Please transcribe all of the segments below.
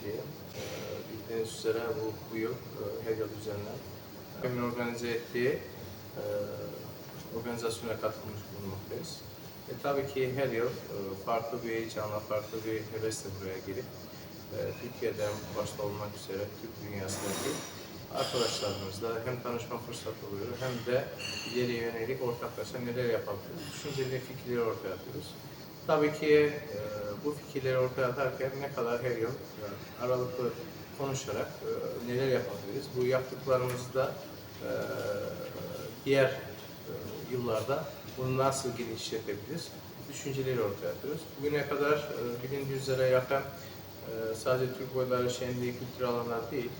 Vekiliyim. Ee, bildiğiniz üzere bu, bu yıl e, her yıl düzenlenen Emin organize ettiği e, organizasyona katılmış bulunmaktayız. E, tabii ki her yıl e, farklı bir heyecanla, farklı bir hevesle buraya gelip Türkiye'den başta olmak üzere Türk dünyasındaki arkadaşlarımızla hem tanışma fırsatı oluyor hem de ileriye yönelik ortaklaşa neler yapabiliriz, düşünceli fikirleri ortaya atıyoruz. Tabii ki e, bu fikirleri ortaya atarken ne kadar her yıl e, aralıklı konuşarak e, neler yapabiliriz, bu yaptıklarımızı da diğer yıllarda bunu nasıl genişletebiliriz, düşünceleri ortaya atıyoruz. Bugüne kadar bilindiği üzere yakın sadece Türk boyları şenliği kültür alanlar değil,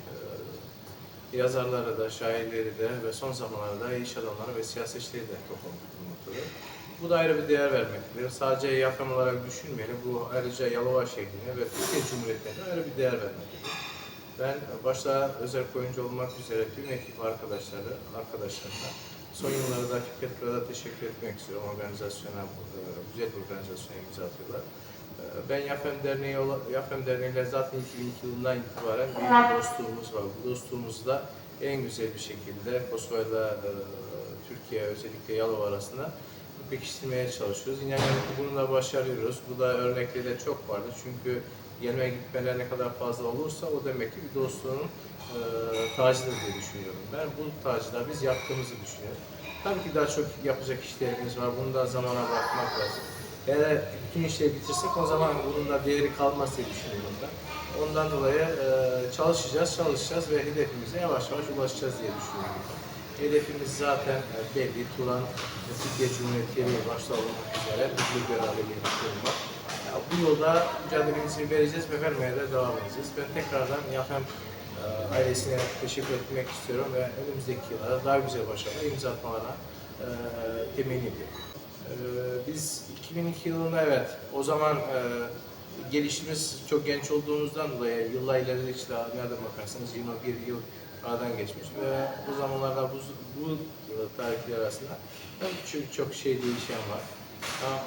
yazarları da, şairleri de ve son zamanlarda iş adamları ve siyasetçileri de toplamış bulunmaktadır. Bu da ayrı bir değer vermektedir. Sadece yakın olarak düşünmeyelim, bu ayrıca Yalova şehrine ve Türkiye Cumhuriyeti'ne ayrı bir değer vermektedir. Ben başta özel oyuncu olmak üzere tüm ekip arkadaşları, arkadaşlarına son yıllarda Fikret Kıra'da teşekkür etmek istiyorum organizasyona, güzel bir organizasyona imza atıyorlar. E, Ben YAFEM Derneği, YAFEM Derneği ile zaten 2002 yılından itibaren bir dostluğumuz var. Bu dostluğumuzu da en güzel bir şekilde Kosova ile e, Türkiye özellikle Yalova arasında pekiştirmeye çalışıyoruz. İnanıyorum ki bunu da başarıyoruz. Bu da örnekleri de çok vardır. Çünkü gelme gitmeler ne kadar fazla olursa o demek ki bir dostluğun e, tacıdır diye düşünüyorum. Ben bu tacı da biz yaptığımızı düşünüyorum. Tabii ki daha çok yapacak işlerimiz var. Bunu da zamana bırakmak lazım. Eğer bütün işleri bitirsek o zaman bunun da değeri kalmaz diye düşünüyorum ben. Ondan dolayı e, çalışacağız, çalışacağız ve hedefimize yavaş yavaş ulaşacağız diye düşünüyorum. Hedefimiz zaten e, belli. Turan, e, Türkiye Cumhuriyeti başta olmak üzere birlik beraberliği var. Ya, bu yolda mücadelemizi vereceğiz ve vermeye de devam edeceğiz. Ben tekrardan YAFEM e, ailesine teşekkür etmek istiyorum ve önümüzdeki yıllarda daha güzel başarılar imza atmalarına e, temenni ediyorum. Biz 2002 yılında evet, o zaman gelişimiz çok genç olduğumuzdan dolayı yıllar ilerledikçe nereden bakarsanız 21 yıl aradan geçmiş ve bu zamanlarda bu, bu tarihler arasında çok, çok şey değişen var.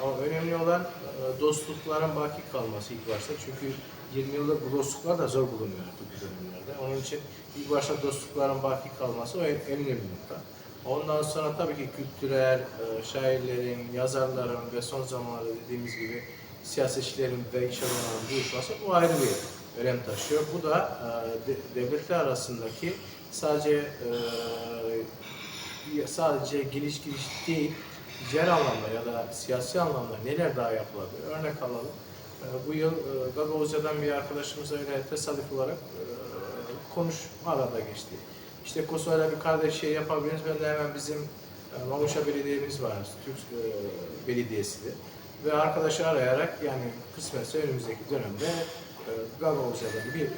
Ama önemli olan e, dostlukların baki kalması ilk başta. Çünkü 20 yılda bu dostluklar da zor bulunuyor artık bu dönemlerde. Onun için ilk başta dostlukların baki kalması o en önemli nokta. Ondan sonra tabii ki kültürel, e, şairlerin, yazarların ve son zamanlarda dediğimiz gibi siyasetçilerin ve iş adamlarının buluşması bu ayrı bir önem taşıyor. Bu da e, de- devletler arasındaki sadece e, sadece geliş gidiş değil, ticari anlamda ya da siyasi anlamda neler daha yapılabilir? Örnek alalım. E, bu yıl e, Gagavuzca'dan bir arkadaşımız öyle tesadüf olarak konuşma arada geçti. İşte Kosova'yla bir kardeş şey yapabiliriz. Ben de hemen bizim e, Mamuşa Belediye'miz var, Türk e, Belediyesi de. Ve arkadaşı arayarak yani kısmetse önümüzdeki dönemde e, Gagavuzca'daki bir e,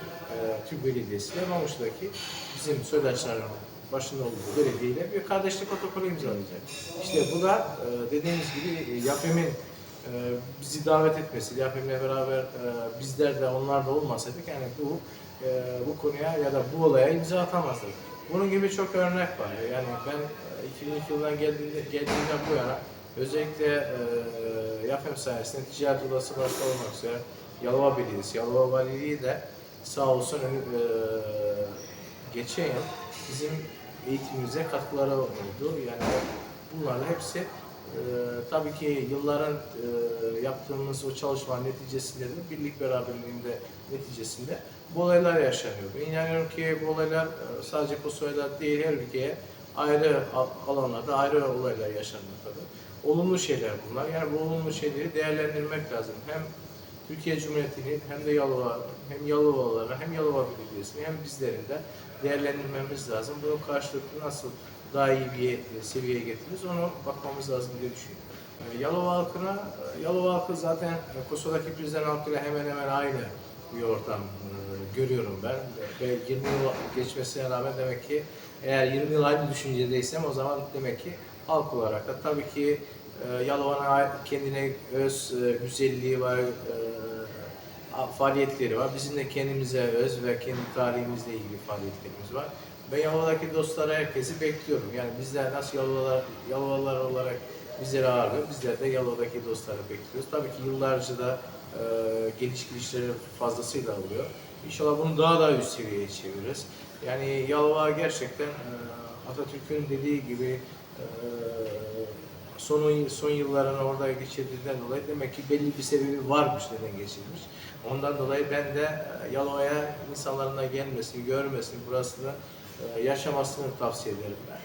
Türk Belediyesi ve Mamuş'taki bizim söydaşların başında olduğu belediyeyle bir kardeşlik protokolü imzalayacak. İşte bu da e, dediğimiz gibi e, YAPEM'in e, bizi davet etmesi, YAPEM'le beraber e, bizler de onlar da olmasaydık yani bu e, bu konuya ya da bu olaya imza atamazdık. Bunun gibi çok örnek var. Yani ben e, 2002 yılından geldiğinde, geldiğimden bu yana özellikle e, YAPEM sayesinde ticaret odası başta olmak üzere Yalova Belediyesi, Yalova Valiliği de sağ olsun e, geçen yıl bizim eğitimimize katkıları oldu. Yani bunların hepsi e, tabii ki yılların e, yaptığımız o çalışma neticesinde de birlik beraberliğinde neticesinde bu olaylar yaşanıyor. Ben inanıyorum ki bu olaylar e, sadece Kosova'da değil her ülkeye ayrı al- alanlarda ayrı olaylar yaşanmaktadır. Olumlu şeyler bunlar. Yani bu olumlu şeyleri değerlendirmek lazım. Hem Türkiye Cumhuriyeti'nin hem de Yalova, hem Yalovalıların hem Yalova Belediyesi'nin hem bizlerin de değerlendirmemiz lazım. Bunun karşılıklı nasıl daha iyi bir seviyeye getiririz onu bakmamız lazım diye düşünüyorum. Yalova halkına, Yalova halkı zaten Kosova'daki Prizren halkıyla hemen hemen aynı bir ortam e, görüyorum ben. Ve 20 yıl geçmesine rağmen demek ki eğer 20 yıl aynı düşüncedeysem o zaman demek ki halk olarak da tabii ki e, Yalova'nın kendine öz e, güzelliği var, e, faaliyetleri var. Bizim de kendimize öz ve kendi tarihimizle ilgili faaliyetlerimiz var. Ben Yalova'daki dostlara herkesi bekliyorum. Yani bizler nasıl Yalovalar, Yalovalılar olarak bizleri ağırlıyor. Bizler de Yalova'daki dostları bekliyoruz. Tabii ki yıllarca da e, geliş gidişleri fazlasıyla oluyor. İnşallah bunu daha da üst seviyeye çeviririz. Yani Yalova gerçekten Atatürk'ün dediği gibi son, son yıllarını orada geçirdiğinden dolayı demek ki belli bir sebebi varmış neden geçirmiş. Ondan dolayı ben de e, Yalova'ya insanların da gelmesini, görmesini, burasını e, yaşamasını tavsiye ederim ben.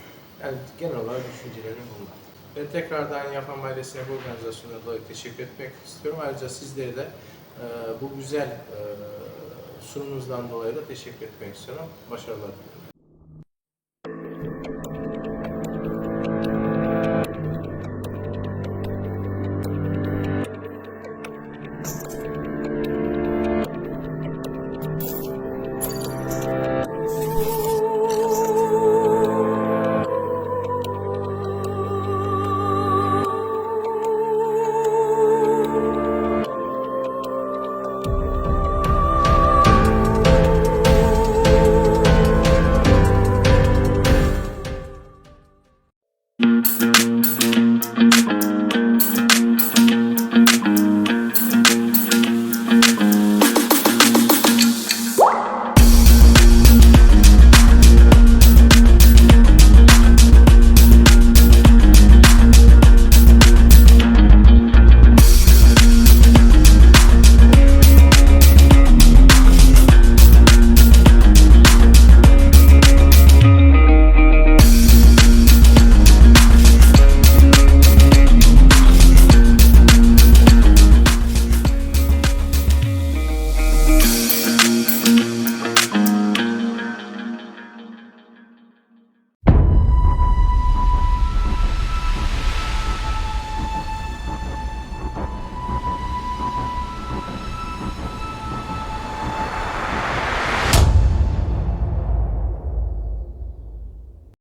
Yani genel olarak düşüncelerim bunlar. Ben tekrardan Yapan Ailesi'ne bu organizasyona dolayı teşekkür etmek istiyorum. Ayrıca sizlere de e, bu güzel sunumunuzdan dolayı da teşekkür etmek istiyorum. Başarılar diliyorum.